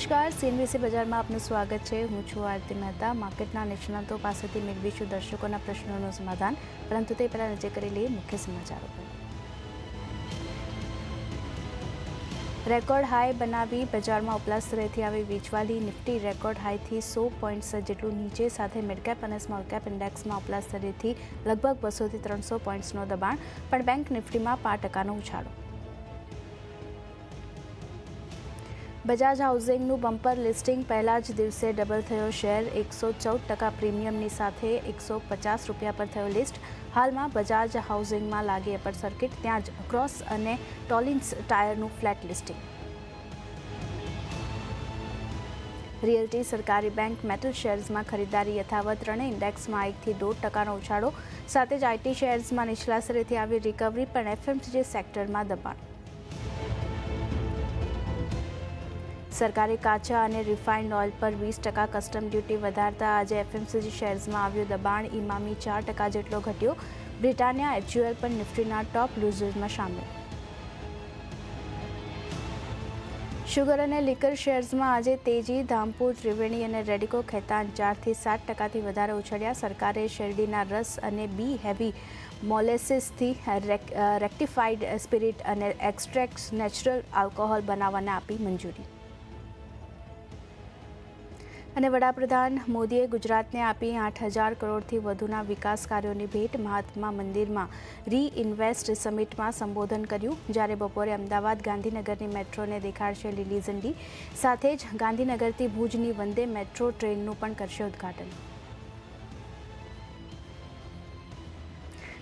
નમસ્કાર સીએનબીસી બજારમાં આપનું સ્વાગત છે. હું છું આરતી મહેતા. માર્કેટના નિષ્ણાતો પાસેથી મેળવીશું દર્શકોના પ્રશ્નોનું સમાધાન. પરંતુ તે પહેલાં નજર કરી લઈએ મુખ્ય સમાચારો પર. રેકોર્ડ હાઈ બનાવી બજારમાં ઉપલા સ્તરેથી આવી વેચવાલી. નિફ્ટી રેકોર્ડ હાઈથી સો પોઈન્ટ્સ જેટલું નીચે, સાથે મિડકેપ અને સ્મોલ કેપ ઇન્ડેક્સમાં ઉપલા સ્તરેથી લગભગ બસોથી ત્રણસો પોઈન્ટ્સનો દબાણ. પણ બેંક નિફ્ટીમાં પાંચ ટકાનો ઉછાળો. બજાજ હાઉસિંગનું બમ્પર લિસ્ટિંગ પહેલા જ દિવસે ડબલ થયો. શેર એકસો ચૌદ ટકા પ્રીમિયમની સાથે એકસો પચાસ રૂપિયા પર થયો લિસ્ટ. હાલમાં બજાજ હાઉસિંગમાં લાગે અપર સર્કિટ, ત્યાં જ ક્રોસ અને ટોલિન્સ ટાયરનું ફ્લેટ લિસ્ટિંગ. રિયલ્ટી સરકારી બેંક મેટલ શેર્સમાં ખરીદારી યથાવત ત્રણેય ઇન્ડેક્સમાં એકથી દોઢ ટકાનો ઉછાળો. સાથે જ આઈટી શેર્સમાં નીચલા સ્તરેથી આવી રિકવરી પણ એફએમસીજી સેક્ટરમાં દબાણ. સરકારે કાચા અને રિફાઇન્ડ ઓઇલ પર વીસ ટકા કસ્ટમ ડ્યુટી વધારતા આજે એફએમસીજી શેર્સમાં આવ્યું દબાણ. ઇમામી ચાર ટકા જેટલો ઘટ્યો. બ્રિટાનિયા એચયુએલ પણ નિફ્ટીના ટોપ લૂઝર્સમાં સામેલ. શુગર અને લિકર શેર્સમાં આજે તેજી, ધામપુર, ત્રિવેણી અને રેડિકો ખેતાન ચારથી સાત ટકાથી વધારે ઉછળ્યા. સરકારે શેરડીના રસ અને બી હેવી મોલેસિસથી રેક્ટિફાઈડ સ્પિરિટ અને એક્સ્ટ્રેક્ટ નેચરલ આલ્કોહોલ બનાવવાને આપી મંજૂરી. અને વડાપ્રધાન મોદીએ ગુજરાતને આપી આઠ હજાર કરોડથી વધુના વિકાસ કાર્યોની ભેટ મહાત્મા મંદિરમાં રીઇન્વેસ્ટ સમિટમાં સંબોધન કર્યું, જ્યારે બપોરે અમદાવાદ ગાંધીનગરની મેટ્રોને દેખાડશે લીલી ઝંડી. સાથે જ ગાંધીનગરથી ભુજની વંદે મેટ્રો ટ્રેનનું પણ કરશે ઉદ્ઘાટન.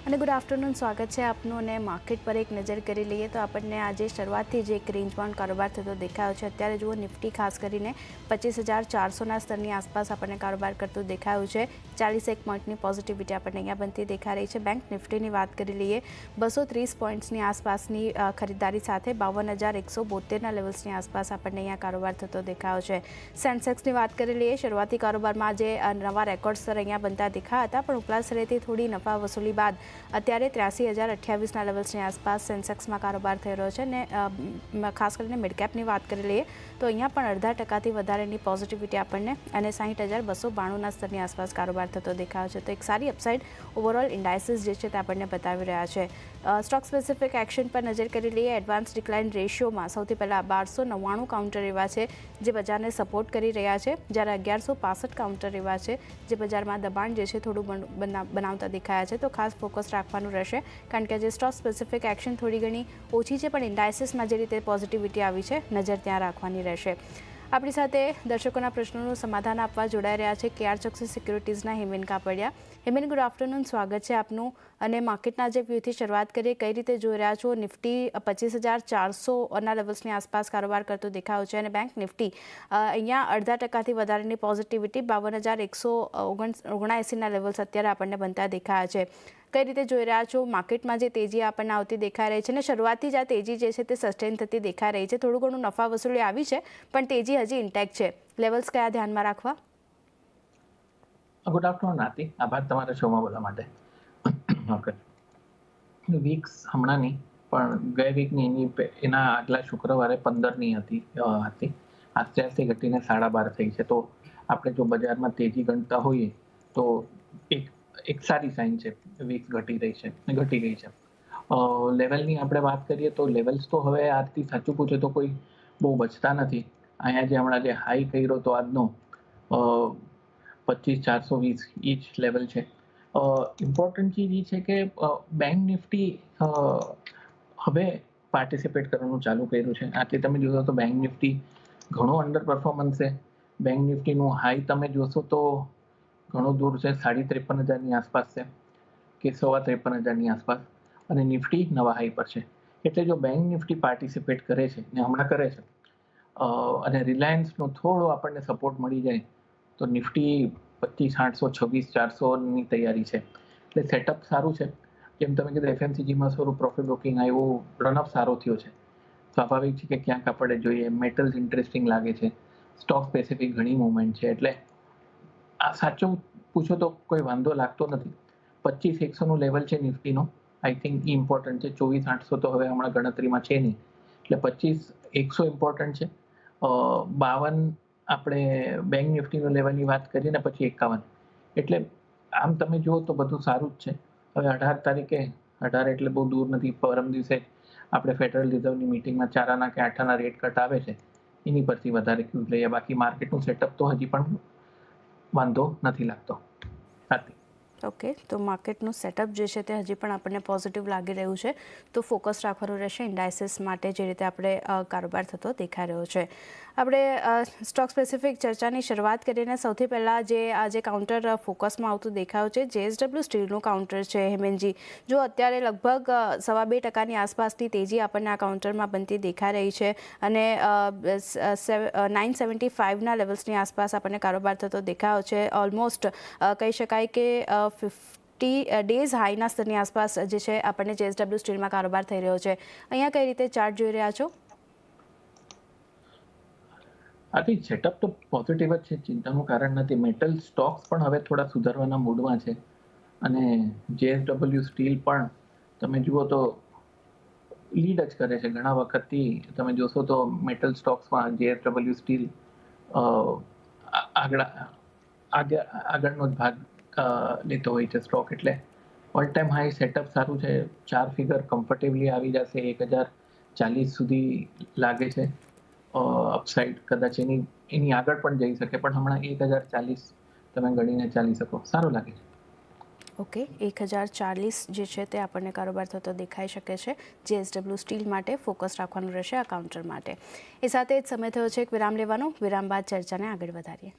અને ગુડ આફ્ટરનૂન સ્વાગત છે આપનું અને માર્કેટ પર એક નજર કરી લઈએ તો આપણને આજે શરૂઆતથી જ એક રેન્જમાં કારોબાર થતો દેખાયો છે. અત્યારે જુઓ, નિફ્ટી ખાસ કરીને પચીસ હજાર ચારસોના સ્તરની આસપાસ આપણને કારોબાર કરતું દેખાયું છે. ચાલીસ એક પોઈન્ટની પોઝિટિવિટી આપણને અહીંયા બનતી દેખાઈ રહી છે. બેંક નિફ્ટીની વાત કરી લઈએ, બસો ત્રીસ પોઈન્ટ્સની આસપાસની ખરીદારી સાથે બાવન હજાર એકસો બોતેરના લેવલ્સની આસપાસ આપણને અહીંયા કારોબાર થતો દેખાયો છે. સેન્સેક્સની વાત કરી લઈએ, શરૂઆતી કારોબારમાં જે નવા રેકોર્ડ સ્તર અહીંયા બનતા દેખાયા હતા, પણ ઉપલા સ્તરેથી થોડી નફા વસૂલી બાદ અત્યારે ત્ર્યાસી હજાર અઠ્યાવીસના લેવલ્સની આસપાસ સેન્સેક્સમાં કારોબાર થઈ રહ્યો છે અને ખાસ કરીને મિડકેપની વાત કરી લઈએ તો અહીંયા પણ અડધા ટકાથી વધારેની પોઝિટિવિટી આપણને અને સાહીઠ હજાર બસો બાણુંના સ્તરની આસપાસ કારોબાર થતો દેખાયો છે. તો એક સારી અપસાઇડ ઓવરઓલ ઇન્ડાઇસીસ જે છે તે આપણને બતાવી રહ્યા છે. સ્ટોક સ્પેસિફિક એક્શન પર નજર કરી લઈએ. એડવાન્સ ડિક્લાઇન રેશિયોમાં સૌથી પહેલાં બારસો નવ્વાણું કાઉન્ટર એવા છે, જે બજારને સપોર્ટ કરી રહ્યા છે. જ્યારે અગિયારસો પાસઠ કાઉન્ટર એવા છે, જે બજારમાં દબાણ જે છે થોડું બનાવતા દેખાયા છે. તો ખાસ ફોકસ રાખવાનું રહેશે, કારણ કે જે સ્ટોક સ્પેસિફિક એક્શન થોડી ઘણી ઓછી છે, પણ ઇન્ડાઇસિસમાં જે રીતે પોઝિટિવિટી આવી છે, નજર ત્યાં રાખવાની રહેશે. આપણી સાથે દર્શકોના પ્રશ્નોનું સમાધાન આપવા જોડાઈ રહ્યા છે. કેઆર ચોકસી સિક્યુરિટીઝના હિમેન કાપડિયા. હિમેન ગુડ આફ્ટરનૂન, સ્વાગત છે આપનું. અને માર્કેટના જે વ્યૂથી શરૂઆત કરીએ. કઈ રીતે જોઈ રહ્યા છો? નિફ્ટી પચીસ હજાર ચારસોના લેવલ્સની આસપાસ કારોબાર કરતો દેખાયો છે. અને બેંક નિફ્ટી અહીંયા અડધા ટકાથી વધારેની પોઝિટિવિટી બાવન હજાર એકસો ઓગણ, ઓગણએંસીના લેવલ્સ અત્યારે આપણને બનતા દેખાયા છે. કઈ રીતે જોઈ રહ્યા છો? માર્કેટમાં જે તેજી આપણને આવતી દેખાઈ રહી છે અને શરૂઆતથી જ આ તેજી જે છે તે સસ્ટેન થતી દેખાઈ રહી છે. થોડું ઘણું નફા વસૂલી આવી છે, પણ તેજી હજી ઇન્ટેક્ટ છે. લેવલ્સ કયા ધ્યાનમાં રાખવા? ગુડ આફ્ટરનૂન નાતી આભાર તમારા શોમાં બોલવા માટે ઓકે વીક્સ હમણાંની પણ ગયા વીકની એની એના આગલા શુક્રવારે પંદરની હતી હતી અત્યારથી ઘટીને સાડા બાર થઈ છે તો આપણે જો બજારમાં તેજી ગણતા હોઈએ તો એક એક સારી સાઇન છે વીક્સ ઘટી રહી છે ઘટી ગઈ છે લેવલની આપણે વાત કરીએ તો લેવલ્સ તો હવે આજથી સાચું પૂછે તો કોઈ બહુ બચતા નથી અહીંયા જે હમણાં જે હાઈ કર્યો તો આજનો પચીસ ચારસો વીસ એ લેવલ છે. ઇમ્પોર્ટન્ટ ચીજ એ છે કે બેંક નિફ્ટી હવે પાર્ટિસિપેટ કરવાનું ચાલુ કર્યું છે. આથી તમે જોશો તો બેંક નિફ્ટી ઘણો અંડર પરફોર્મન્સ છે બેંક નિફ્ટીનું હાઈ તમે જોશો તો ઘણું દૂર છે, સાડી ત્રેપન હજારની આસપાસ છે કે સવા ત્રેપન હજારની આસપાસ. અને નિફ્ટી નવા હાઈ પર છે. એટલે જો બેંક નિફ્ટી પાર્ટિસિપેટ કરે છે ને હમણાં કરે છે અને રિલાયન્સનો થોડો આપણને સપોર્ટ મળી જાય તો નિફ્ટી પચીસ, આઠસો, છવ્વીસ, ચારસોની તૈયારી છે. એટલે સેટઅપ સારું છે. જેમ તમે કીધું એફએમસીજીમાં સારું પ્રોફિટ બુકિંગ આવ્યું રનઅપ સારો થયો છે. સ્વાભાવિક છે કે ક્યાંક આપણે જોઈએ મેટલ્સ ઇન્ટરેસ્ટિંગ લાગે છે. સ્ટોક સ્પેસિફિક ઘણી મુવમેન્ટ છે. એટલે આ સાચું પૂછો તો કોઈ વાંધો લાગતો નથી. પચીસ, એકસોનું લેવલ છે નિફ્ટીનો. આઈ થિંક ઇમ્પોર્ટન્ટ છે. ચોવીસ, આઠસો તો હવે હમણાં ગણતરીમાં છે નહીં. એટલે પચીસ, એકસો ઇમ્પોર્ટન્ટ છે. બાવન આપણે બેંક નિફ્ટીનો લેવલની વાત કરીએ ને પછી એકાવન. એટલે આમ તમે જુઓ તો બધું સારું જ છે. હવે અઢાર તારીખે, અઢાર એટલે બહુ દૂર નથી, પરમ દિવસે આપણે ફેડરલ રિઝર્વની મિટિંગમાં ચારાના કે આઠાના રેટ કટ આવે છે. એની પરથી વધારે ક્યુઝ લઈએ. બાકી માર્કેટનું સેટઅપ તો હજી પણ વાંધો નથી લાગતો. ઓકે તો માર્કેટનું સેટઅપ જે છે તે હજી પણ આપણને પોઝિટિવ લાગી રહ્યું છે. તો ફોકસ રાખવાનું રહેશે. ઇન્ડાઇસિસ માટે જે રીતે આપણે કારોબાર થતો દેખાઈ રહ્યો છે. આપણે સ્ટોક સ્પેસિફિક ચર્ચાની શરૂઆત કરીને સૌથી પહેલાં જે આ જે કાઉન્ટર ફોકસમાં આવતું દેખાયું છે જેએસડબલ્યુ સ્ટીલનું કાઉન્ટર છે હેમેનજી જો અત્યારે લગભગ સવા બે ટકાની આસપાસની તેજી આપણને આ કાઉન્ટરમાં બનતી દેખાઈ રહી છે અને નાઇન સેવન્ટી ફાઇવના લેવલ્સની આસપાસ આપણને કારોબાર થતો દેખાયો છે. ઓલમોસ્ટ કહી શકાય કે ફિફ્ટી ડેઝ હાઈના સ્તરની આસપાસ જે છે આપણને જેએસડબલ્યુ સ્ટીલમાં કારોબાર થઈ રહ્યો છે. અહીંયા કઈ રીતે ચાર્ટ જોઈ રહ્યા છો? આથી સેટઅપ તો પોઝિટિવ જ છે. ચિંતાનું કારણ નથી. મેટલ સ્ટોક્સ પણ હવે થોડા સુધારવાના મૂડમાં છે. અને જેએસડબલ્યુ સ્ટીલ પણ તમે જુઓ તો લીડ જ કરે છે. ઘણા વખતથી તમે જોશો તો મેટલ સ્ટોક્સમાં જેએસડબલ્યુ સ્ટીલ આગળ આગળ આગળનો જ ભાગ લેતો હોય છે સ્ટોક એટલે ઓલ ટાઈમ હાઈ સેટઅપ સારું છે. ચાર ફિગર કમ્ફર્ટેબલી આવી જશે. એક હજાર ચાલીસ સુધી લાગે છે. અપસાઇડ કદાચ એની એની આગળ પણ જઈ શકે, પણ હમણાં એક હજાર ચાલીસ તમે ગણીને ચાલી શકો. સારું લાગે છે. ઓકે, એક હજાર ચાલીસ જે છે તે આપણને કારોબાર થતો દેખાઈ શકે છે. જેએસડબલ્યુ સ્ટીલ માટે ફોકસ રાખવાનું રહેશે આ કાઉન્ટર માટે. એ સાથે જ સમય થયો છે, એક વિરામ લેવાનો. વિરામ બાદ ચર્ચાને આગળ વધારીએ.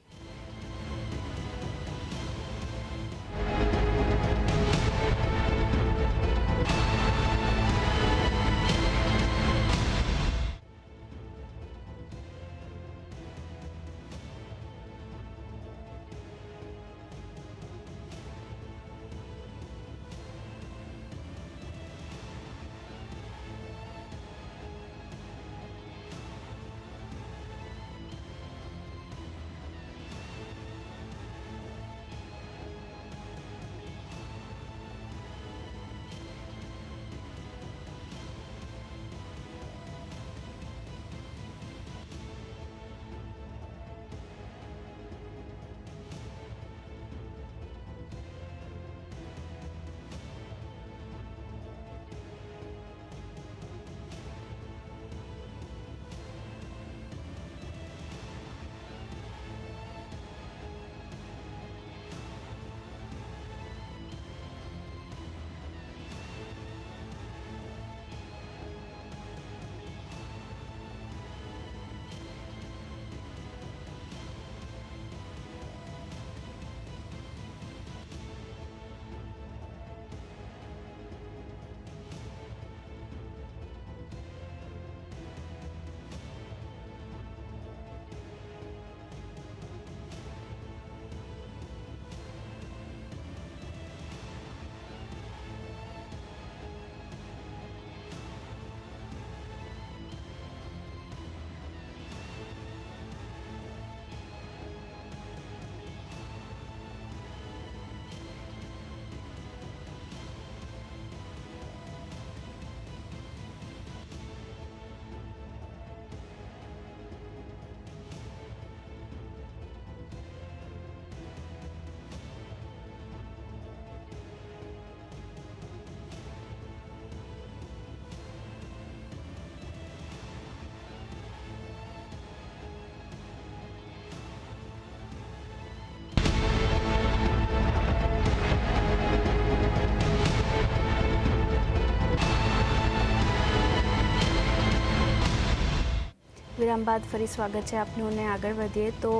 વિરામ બાદ ફરી સ્વાગત છે આપનું ને આગળ વધીએ તો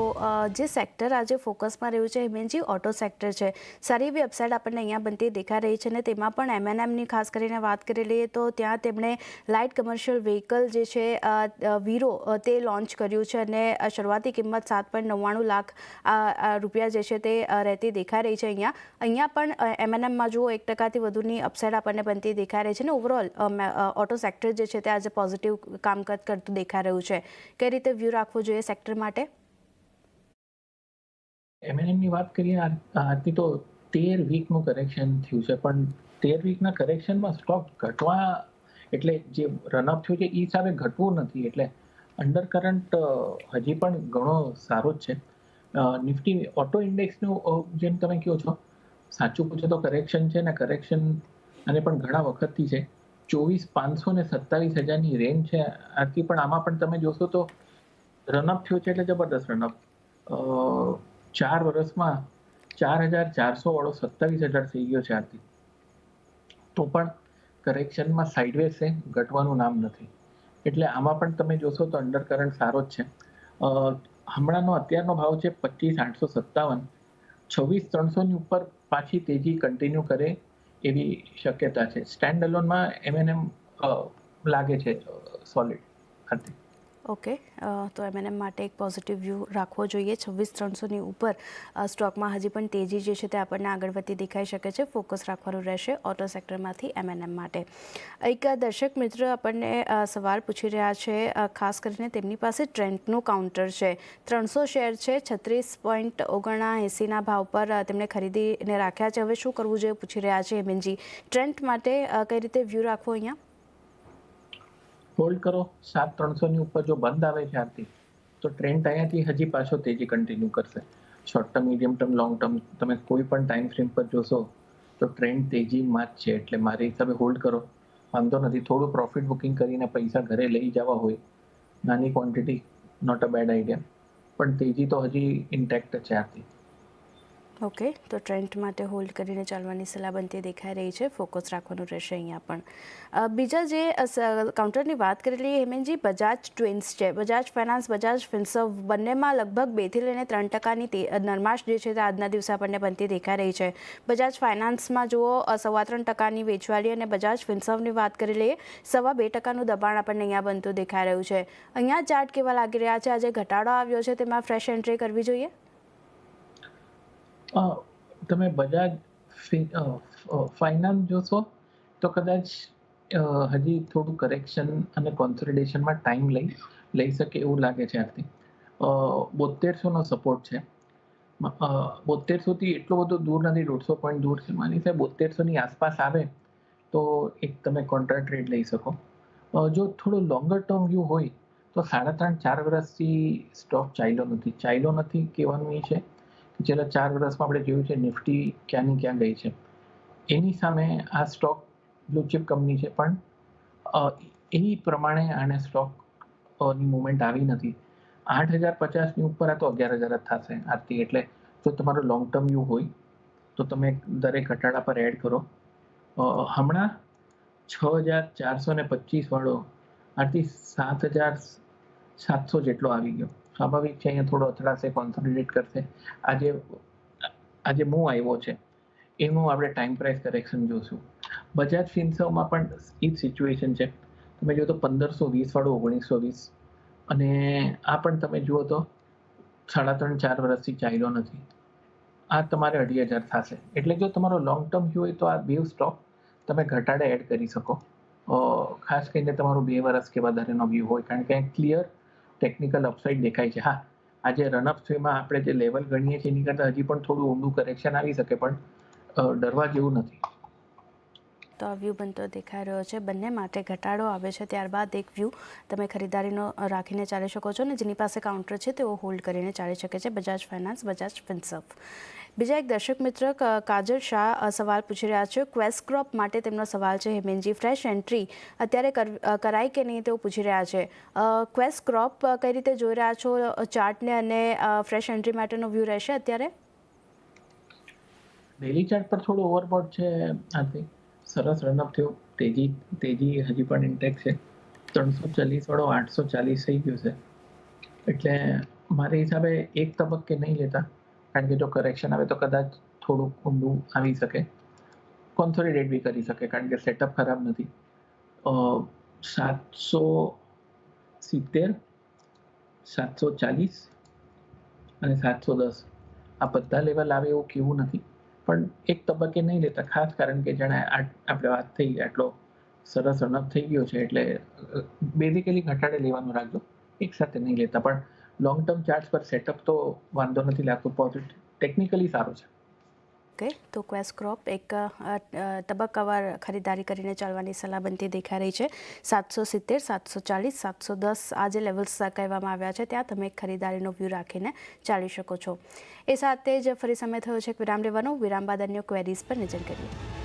જે સેક્ટર આજે ફોકસમાં રહ્યું છે હિમેનજી ઓટો સેક્ટર છે, સારી એવી અપસાઇડ આપણને અહીંયા બનતી દેખાઈ રહી છે અને તેમાં પણ એમએનએમની ખાસ કરીને વાત કરી લઈએ તો ત્યાં તેમણે લાઇટ કમર્શિયલ વ્હીકલ જે છે વીરો તે લોન્ચ કર્યું છે અને શરૂઆતી કિંમત સાત પોઈન્ટ નવ્વાણું લાખ રૂપિયા જે છે તે રહેતી દેખાઈ રહી છે અહીંયા. અહીંયા પણ એમએનએમમાં જુઓ, એક ટકાથી વધુની અપસાઇડ આપણને બનતી દેખાઈ રહી છે અને ઓવરઓલ ઓટો સેક્ટર જે છે તે આજે પોઝિટિવ કામકાજ કરતું દેખાઈ રહ્યું છે. કઈ રીતે વ્યૂ રાખવો જોઈએ સેક્ટર માટે? એમએનએમની વાત કરીએ, આ- આથી તો તેર વીકનું કરેક્શન થયું છે, પણ તેર વીકના કરેક્શનમાં સ્ટોક ઘટવા એટલે જે રનઅપ થયું છે એ હિસાબે ઘટવું નથી, એટલે અંડર કરંટ હજી પણ ઘણો સારો જ છે. નિફ્ટી ઓટો ઇન્ડેક્સનું જેમ તમે કહો છો, સાચું પૂછો તો કરેક્શન છે ને કરેક્શન અને પણ ઘણા વખતથી છે. ચોવીસ, પાંચસો ને સત્તાવીસ હજારની રેન્જ છે. આથી પણ આમાં પણ તમે જોશો તો રનઅપ થયો છે એટલે જબરદસ્ત રનઅપ ચાર વર્ષમાં ચાર હજાર ચારસો વાળો સત્તાવીસ હજાર થઈ ગયો છે આથી. તો પણ કરેક્શનમાં સાઇડવેઝ છે, ઘટવાનું નામ નથી. એટલે આમાં પણ તમે જોશો તો અંડર કરંટ સારો જ છે. હમણાંનો અત્યારનો ભાવ છે પચીસ આઠસો સત્તાવન. છવ્વીસ, ત્રણસોની ઉપર પાછી તેજી કન્ટિન્યુ કરે. એવી શક્યતા છે. સ્ટેન્ડ અલોનમાં એમએનએમ લાગે છે સોલિડ આથી ઓકે તો એમએનએમ માટે એક પોઝિટિવ વ્યૂ રાખવો જોઈએ. છવ્વીસ ત્રણસોની ઉપર સ્ટોકમાં હજી પણ તેજી જે છે તે આપણને આગળ વધતી દેખાઈ શકે છે. ફોકસ રાખવાનું રહેશે ઓટો સેક્ટરમાંથી એમએનએમ માટે. એક દર્શક મિત્ર આપણને સવાલ પૂછી રહ્યા છે ખાસ કરીને તેમની પાસે ટ્રેન્ડનું કાઉન્ટર છે. ત્રણસો શેર છે, છત્રીસ પોઈન્ટ ઓગણા એંસીના ભાવ પર તેમણે ખરીદીને રાખ્યા છે. હવે શું કરવું જોઈએ પૂછી રહ્યા છે હેમેનજી ટ્રેન્ડ માટે કઈ રીતે વ્યૂ રાખવો અહીંયા? હોલ્ડ કરો, સાત ત્રણસોની ઉપર જો બંધ આવે છે આરતી તો ટ્રેન્ડ અહીંયાથી હજી પાછો તેજી કન્ટિન્યુ કરશે. Short term medium term long term તમે કોઈ પણ ટાઈમ ફ્રેમ પર જોશો, તો ટ્રેન્ડ તેજીમાં જ છે. એટલે મારી હિસાબે હોલ્ડ કરો. વાંધો નથી. થોડું પ્રોફિટ બુકિંગ કરીને પૈસા ઘરે લઈ જવા હોય, નાની quantity not a bad idea પણ તેજી તો હજી ઇન્ટેક્ટ છે આરતી ઓકે, તો ટ્રેન્ડ માટે હોલ્ડ કરીને ચાલવાની સલાહ બનતી દેખાઈ રહી છે. ફોકસ રાખવાનું રહેશે અહીંયા પણ. બીજા જે કાઉન્ટરની વાત કરેલી હેમેનજી, બજાજ ટ્વિન્સ છે. બજાજ ફાઇનાન્સ, બજાજ ફિન્સર્વ બંનેમાં લગભગ બેથી લઈને ત્રણ ટકાની નરમાશ જે છે તે આજના દિવસે આપણને બનતી દેખાઈ રહી છે. બજાજ ફાઇનાન્સમાં જુઓ સવા ત્રણ ટકાની વેચવાલી અને બજાજ ફિન્સર્વની વાત કરી લઈએ, સવા બે ટકાનું દબાણ આપણને અહીંયા બનતું દેખાઈ રહ્યું છે. અહીંયા ચાર્ટ કેવા લાગી રહ્યા છે? આજે ઘટાડો આવ્યો છે, તેમાં ફ્રેશ એન્ટ્રી કરવી જોઈએ? તમે બજાજ ફાઇનાન્સ જોશો, તો કદાચ હજી થોડું કરેક્શન અને કોન્સોલિડેશનમાં ટાઈમ લઈ લઈ શકે એવું લાગે છે આરતી બોતેરસોનો સપોર્ટ છે. બોતેરસોથી એટલો બધો દૂર નથી, દોઢસો પોઈન્ટ દૂર છે. માની સાહેબ બોતેરસોની આસપાસ આવે, તો એક તમે કોન્ટ્રાક્ટ રેટ લઈ શકો. જો થોડો લોંગર ટર્મ વ્યૂ હોય, તો સાડા ત્રણ, ચાર વર્ષથી સ્ટોક ચાલ્યો નથી. ચાલ્યો નથી કહેવાનું એ છે. છેલ્લા ચાર વર્ષમાં આપણે જોયું છે નિફ્ટી ક્યાંની ક્યાં ગઈ છે. એની સામે આ સ્ટોક બ્લુ ચિપ કંપની છે, પણ એ પ્રમાણે આને સ્ટોકની મુવમેન્ટ આવી નથી. આઠ હજાર પચાસની ઉપર આ તો અગિયાર હજાર જ થશે આરતી, એટલે જો તમારો લોંગ ટર્મ વ્યૂ હોય, તો તમે દરેક ઘટાડા પર એડ કરો. હમણાં છ હજાર ચારસો ને પચીસ વાળો આરતી સાત હજાર સાતસો જેટલો આવી ગયો. સ્વાભાવિક છે, અહીંયા થોડો અથડાશે કોન્સોલિડેટ કરશે. આજે આજે મૂવ આવ્યો છે. એનું આપણે ટાઈમ પ્રાઇસ કરેક્શન જોશું. બજાજ ફિન્સર્વમાં પણ એ જ સિચ્યુએશન છે. તમે જુઓ તો પંદરસો વીસ વાળું, ઓગણીસો વીસ. અને આ પણ તમે જુઓ તો સાડા ત્રણ, ચાર વર્ષથી ચાલ્યો નથી. આ તમારે અઢી હજાર થશે. એટલે જો તમારો લોંગ ટર્મ વ્યૂ હોય તો આ બે સ્ટોક તમે ઘટાડે એડ કરી શકો. ખાસ કરીને તમારું બે વર્ષ કે વધારેનો વ્યૂ હોય. કારણ કે ક્લિયર ટેકનિકલ અપસાઇડ દેખાય છે. હા, આજે રનઅપ થ્રીમાં આપણે જે લેવલ ગણીએ છીએ, એની કરતાં હજી પણ થોડું ઊંડું કરેક્શન આવી શકે, પણ ડરવા જેવું નથી. તો આ વ્યૂ બનતો દેખાઈ રહ્યો છે. બંને માટે ઘટાડો આવે છે. ત્યારબાદ એક વ્યૂ તમે ખરીદારીનો રાખીને ચાલી શકો છો અને જેની પાસે કાઉન્ટર છે તેઓ હોલ્ડ કરીને ચાલી શકે છે. Bajaj finance, Bajaj Finserv. બીજા એક દર્શક મિત્ર કાજલ શાહ સવાલ પૂછી રહ્યા છે. ક્વેસ્ટ ક્રોપ માટે તેમનો સવાલ છે, હેમેનજી, ફ્રેશ એન્ટ્રી અત્યારે કર- કરાય કે નહીં તેઓ પૂછી રહ્યા છે. ક્વેસ્ટ ક્રોપ કઈ રીતે જોઈ રહ્યા છો? ચાર્ટને અને ફ્રેશ એન્ટ્રી માટેનો વ્યૂ રહેશે અત્યારે? ડેલી ચાર્ટ પર થોડું ઓવરબોટ છે આથી સરસ રનઅપ થયો. તેજી તેજી હજી પણ ઇન્ટેક્ટ છે. ત્રણસો ચાલીસ વાળો આઠસો ચાલીસ થઈ ગયો છે. એટલે મારા હિસાબે એક તબક્કે નહીં લેતા. કારણ કે જો કરેક્શન આવે તો કદાચ થોડું ઊંડું આવી શકે. કોન્સોલિડેટ બી કરી શકે, કારણ કે સેટઅપ ખરાબ નથી. સાતસો સિત્તેર, સાતસો ચાલીસ અને સાતસો દસ. આ બધા લેવલ આવે એવું કેવું નથી. પણ એક તબક્કે નહીં લેતા. ખાસ કારણ કે જાણે આપણે વાત થઈ આટલો સરસ રનઅપ થઈ ગયો છે, એટલે બેઝિકલી ઘટાડે લેવાનું રાખજો. એક સાથે નહીં લેતા. પણ લોંગ ટર્મ ચાર્ટ પર સેટઅપ તો વાંધો નથી, લાગતો. પોઝિટિવ ટેકનિકલી સારું છે. ઓકે તો ક્વેસ ક્રોપ એક તબક્કાવાર ખરીદારી કરીને ચાલવાની સલાહ બનતી દેખાઈ રહી છે. સાતસો સિત્તેર, સાતસો ચાલીસ, સાતસો દસ આ જે લેવલ્સ કહેવામાં આવ્યા છે, ત્યાં તમે ખરીદારીનો વ્યૂ રાખીને ચાલી શકો છો. એ સાથે જ ફરી સમય થયો છે. વિરામ લેવાનો. વિરામ બાદ અન્ય ક્વેરીઝ પર નજર કરીએ.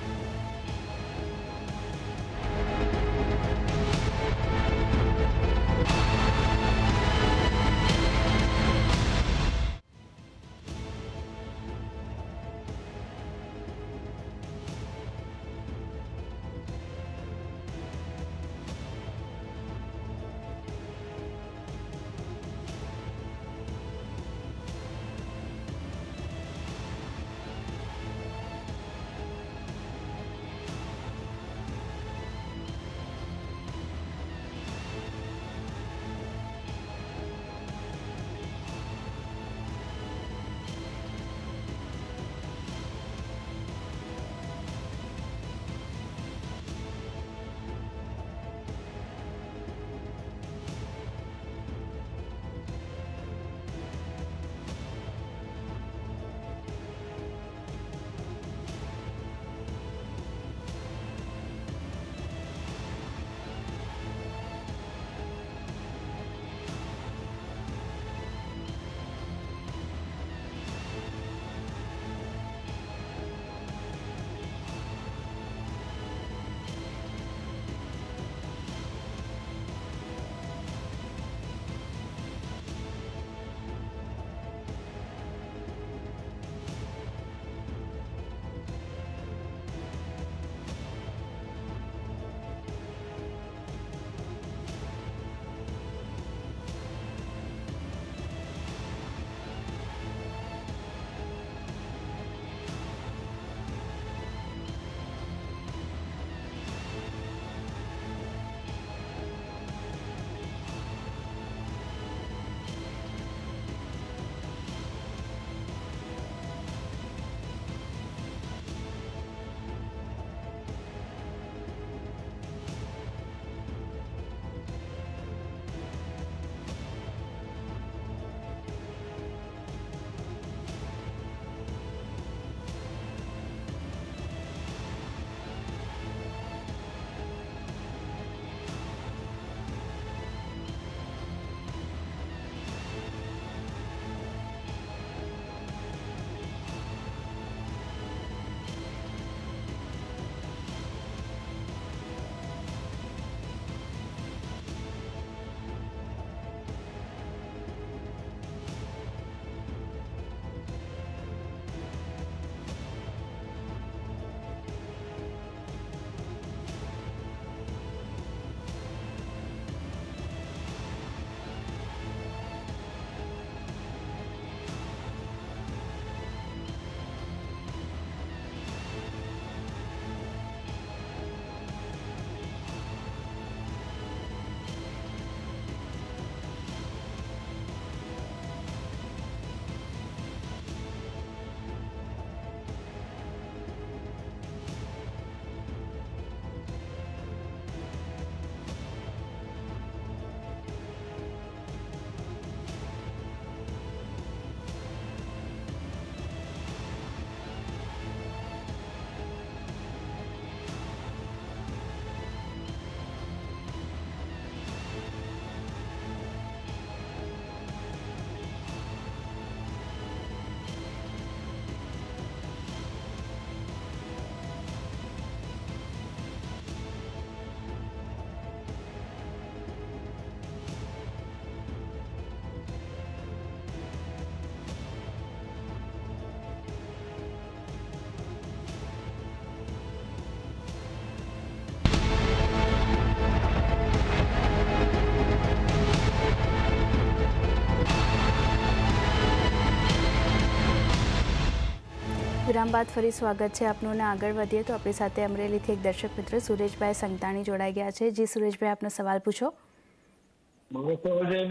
વિરામ બાદ ફરી સ્વાગત છે આપનું આગળ વધીએ તો આપણી સાથે અમરેલીથી એક દર્શક મિત્ર સુરેશભાઈ સંતાણી જોડાઈ ગયા છે. જી સુરેશભાઈ, આપનો સવાલ પૂછો.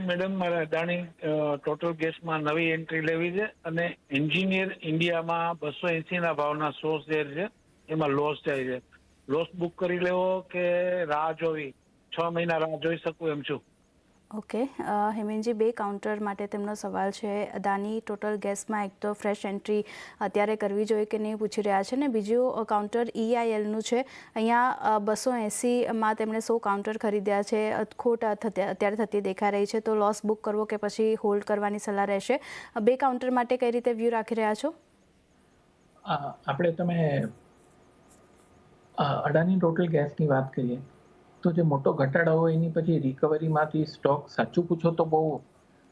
મેડમ, મારે અદાણી ટોટલ ગેસમાં નવી એન્ટ્રી લેવી છે અને એન્જિનિયર ઇન્ડિયામાં બસો એસી ના ભાવના સો શેર છે, એમાં લોસ જાય છે. લોસ બુક કરી લેવો કે રાહ જોવી? છ મહિના રાહ જોઈ શકું એમ છું. ઓકે હેમેનજી, બે કાઉન્ટર માટે તેમનો સવાલ છે. અદાની ટોટલ ગેસમાં એક તો ફ્રેશ એન્ટ્રી અત્યારે કરવી જોઈએ કે નહીં પૂછી રહ્યા છે ને બીજું કાઉન્ટર ઈઆઈએલનું છે. અહીંયા બસો એંસીમાં તેમણે સો કાઉન્ટર ખરીદ્યા છે. ખોટ અત્યારે થતી દેખાઈ રહી છે. તો લોસ બુક કરવો કે પછી હોલ્ડ કરવાની સલાહ રહેશે? બે કાઉન્ટર માટે કઈ રીતે વ્યૂ રાખી રહ્યા છો? આપણે તમે અડાની ટોટલ ગેસની વાત કરીએ. તો જે મોટો ઘટાડો હોય, એની પછી રિકવરીમાંથી સ્ટોક સાચું પૂછો તો બહુ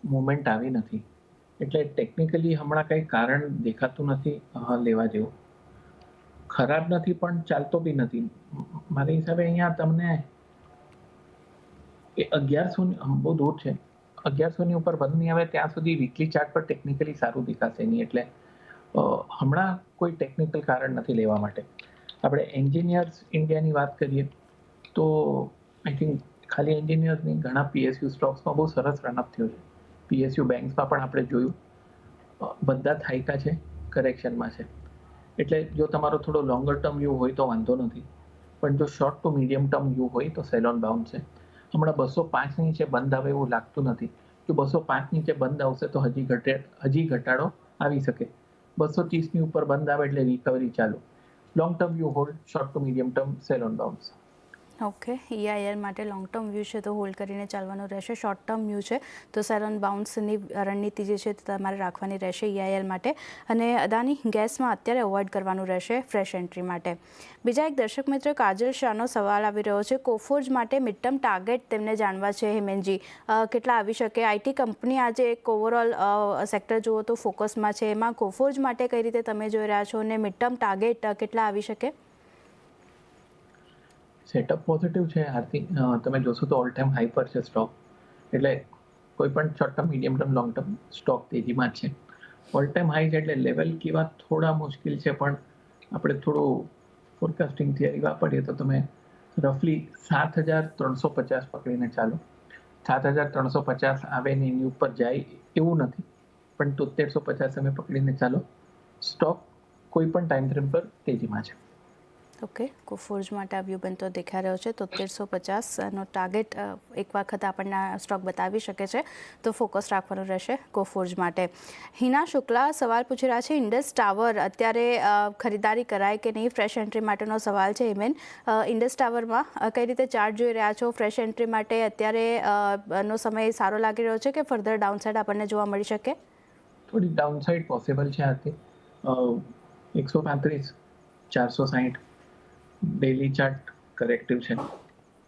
મુવમેન્ટ આવી નથી. એટલે ટેકનિકલી હમણાં કંઈ કારણ દેખાતું નથી લેવા જેવું. ખરાબ નથી, પણ ચાલતો બી નથી. મારી હિસાબે અહીંયા તમને એ અગિયારસો બહુ દૂર છે. અગિયારસોની ઉપર બંધ નહીં આવે ત્યાં સુધી વીકલી ચાર્ટ પર ટેકનિકલી સારું દેખાશે નહીં. એટલે હમણાં કોઈ ટેકનિકલ કારણ નથી લેવા માટે. આપણે એન્જિનિયર્સ ઇન્ડિયાની વાત કરીએ. તો આઈ થિંક ખાલી એન્જિનિયર્સની ઘણા પીએસયુ સ્ટોક્સમાં બહુ સરસ રનઅપ થયો છે. પીએસયુ બેંક્સમાં પણ આપણે જોયું. બધા થાયકા છે કરેક્શનમાં છે. એટલે જો તમારો થોડો લોંગર ટર્મ વ્યૂ હોય તો વાંધો નથી. પણ જો short to medium term view હોય તો સેલોન બાઉન્ડ છે. હમણાં બસો પાંચ નીચે બંધ આવે એવું લાગતું નથી. જો બસો પાંચ નીચે બંધ આવશે તો હજી ઘટે, હજી ઘટાડો આવી શકે. બસો ત્રીસની ઉપર બંધ આવે એટલે રિકવરી ચાલુ. Long term view hold short to medium term sell on bounce okay EIL માટે લોંગ ટર્મ વ્યૂ છે તો હોલ્ડ કરીને ચાલવાનું રહેશે. શોર્ટ ટર્મ વ્યૂ છે તો સેલોન બાઉન્સની રણનીતિ જે છે તે તમારે રાખવાની રહેશે ઈઆઈએલ માટે. અને અદાની ગેસમાં અત્યારે અવોઇડ કરવાનું રહેશે ફ્રેશ એન્ટ્રી માટે. બીજા એક દર્શક મિત્ર કાજલ શાહનો સવાલ આવી રહ્યો છે. કોફોર્જ માટે મિડટર્મ ટાર્ગેટ તેમને જાણવા છે, હેમેનજી. કેટલા આવી શકે? આઈટી કંપની આજે એક ઓવરઓલ સેક્ટર જુઓ તો ફોકસમાં છે. એમાં કોફોર્જ માટે કઈ રીતે તમે જોઈ રહ્યા છો? અને મિડટર્મ ટાર્ગેટ કેટલા આવી શકે? સેટઅપ પોઝિટિવ છે આરતી તમે જોશો તો ઓલ ટાઈમ હાઈ પર છે સ્ટોક એટલે કોઈ પણ short term medium term long term stock તેજીમાં છે. ઓલ ટાઈમ હાઈ છે એટલે લેવલ કેવા થોડા મુશ્કેલ છે, પણ આપણે થોડું ફોરકાસ્ટિંગ થિયરી વાપરીએ તો તમે રફલી સાત હજાર ત્રણસો પચાસ પકડીને ચાલો. સાત હજાર ત્રણસો પચાસ આવે ને એની ઉપર જાય એવું નથી. પણ તોતેરસો પચાસ તમે પકડીને ચાલો. સ્ટોક કોઈ પણ ટાઈમ ફ્રેમ પર તેજીમાં છે. ઓકે, કોફોર્જ માટે આ વ્યૂ બનતો દેખાઈ રહ્યો છે. તોતેરસો પચાસનો ટાર્ગેટ એક વખત આપણને સ્ટોક બતાવી શકે છે. તો ફોકસ રાખવાનું રહેશે કોફોર્જ માટે. હિના શુક્લા સવાલ પૂછી રહ્યા છે ઇન્ડસ ટાવર અત્યારે ખરીદારી કરાય કે નહીં? ફ્રેશ એન્ટ્રી માટેનો સવાલ છે ઇમેન ઇન્ડસ ટાવરમાં કઈ રીતે ચાર્ટ જોઈ રહ્યા છો? ફ્રેશ એન્ટ્રી માટે અત્યારે નો સમય સારો લાગી રહ્યો છે કે ફર્ધર ડાઉનસાઇડ આપણને જોવા મળી શકે? થોડી ડાઉનસાઇડ પોસિબલ છે આથી એકસો પાંત્રીસ, ચારસો સાહીઠ ડેલી ચાર્ટ કરેક્ટિવ છે.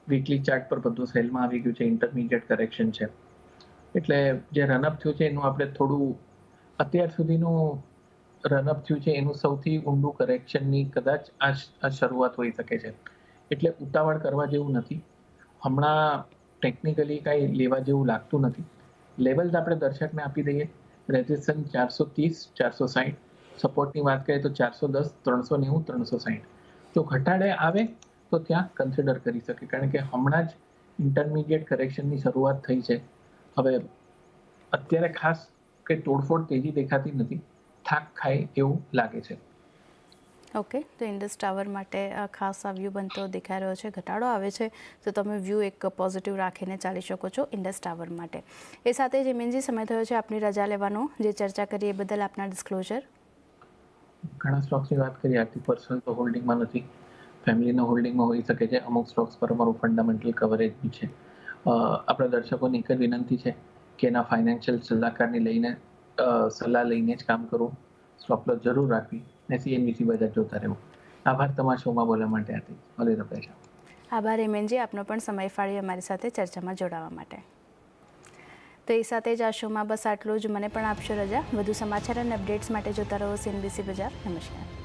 વીકલી ચાર્ટ પર બધું સેલમાં આવી ગયું છે ઇન્ટરમીડિયેટ કરેક્શન છે. એટલે જે રનઅપ થયું છે, એનું આપણે થોડું અત્યાર સુધીનું રનઅપ થયું છે, એનું સૌથી ઊંડું કરેક્શનની કદાચ આ શરૂઆત હોઈ શકે છે. એટલે ઉતાવળ કરવા જેવું નથી. હમણાં ટેકનિકલી કાંઈ લેવા જેવું લાગતું નથી. લેવલ્સ આપણે દર્શકને આપી દઈએ. રેઝિસ્ટન્સ ચારસો ત્રીસ, ચારસો સાઠ સપોર્ટની વાત કરીએ તો ચારસો દસ, ત્રણસો નેવું, ત્રણસો સાઠ જો ઘટાડે આવે, તો ત્યાં કન્સિડર કરી શકે. કારણ કે હમણાં જ ઇન્ટરમીડિયેટ કરેક્શનની શરૂઆત થઈ છે. હવે અત્યારે ખાસ કંઈ તોડફોડ તેજી દેખાતી નથી. થાક ખાય એવું લાગે છે. ઓકે તો ઇન્ડસ ટાવર માટે ખાસ આ વ્યૂ બનતો દેખાઈ રહ્યો છે. ઘટાડો આવે છે. તો તમે વ્યૂ એક પોઝિટિવ રાખીને ચાલી શકો છો ઇન્ડસ ટાવર માટે. એ સાથે જ હિમેનજી સમય થયો છે આપની રજા લેવાનો. જે ચર્ચા કરી એ બદલ આપના ડિસ્ક્લોઝર ઘણા સ્ટોક્સની વાત કરીએ આર્થિક પર્સનલ તો હોલ્ડિંગમાં નથી. ફેમિલીના હોલ્ડિંગમાં હોઈ શકે છે, અમુક સ્ટોક્સ પર અમારું ફંડામેન્ટલ કવરેજ બી છે. આપણા દર્શકોને એક જ વિનંતી છે કે એના ફાઇનાન્શિયલ સલાહકારની લઈને સલાહ લઈને જ કામ કરવું. સ્ટોપ જરૂર રાખવી ને સીએનબીસી બજાર જોતા રહેવું. આભાર તમારા શોમાં બોલવા માટે હતી ભલે તો પૈસા. આભાર હિમેનજી આપનો પણ સમય ફાળવી અમારી સાથે ચર્ચામાં જોડાવા માટે. તો એ સાથે જ આ શોમાં બસ આટલું જ. મને પણ આપશો રજા. વધુ સમાચાર અને અપડેટ્સ માટે જોતા રહો સીએનબીસી બજાર. નમસ્કાર.